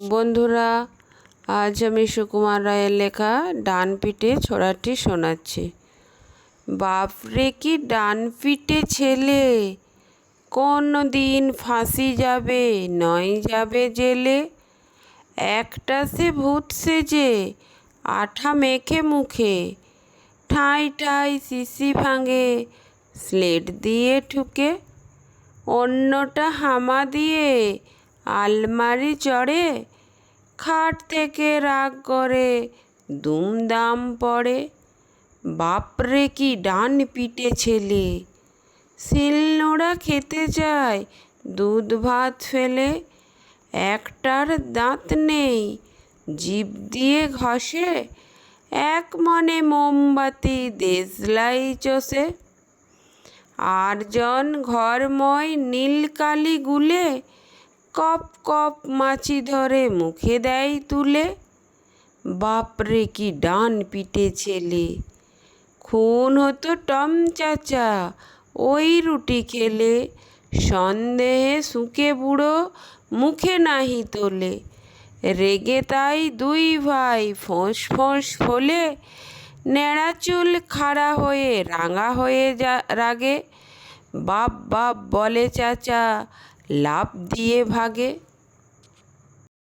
বন্ধুরা, আজ আমি সুকুমার রায়ের লেখা ডান পিঠে ছোড়াটি শোনাচ্ছি। বাপরে, কি ডান পিঠে ছেলে! কোন দিন ফাঁসি যাবে, নয় যাবে জেলে। একটা সে ভূত সেজে, আঠা মেখে মুখে। ঠাঁই ঠাই শিশি ভাঙে, স্লেট দিয়ে ঠুকে। অন্যটা হামা দিয়ে আলমারি চড়ে, খাট থেকে রাগ করে দুমদাম পড়ে। বাপরে কি ডান পিটে ছেলে। শিলনোড়া খেতে চায় দুধ ভাত ফেলে, একটার দাঁত নেই, জিভ দিয়ে ঘষে, এক মনে মোমবাতি দেশলাই চষে। আরজন ঘরময় নীলকালি গুলে কপ কপ মাছি ধরে মুখে দেয় তুলে। বাপরে কি ডান পিটে ছেলে। খুন হতো টম চাচা, ওই রুটি খেলে। সন্দেহে শুকে বুড়ো, মুখে নাহি তোলে। রেগে তাই দুই ভাই ফোঁস ফোঁস ফোলে ন্যাড়া চুল খাড়া হয়ে রাঙা হয়ে যা, রাগে। বাপ বাপ বলে চাচা লাফ দিয়ে ভাগে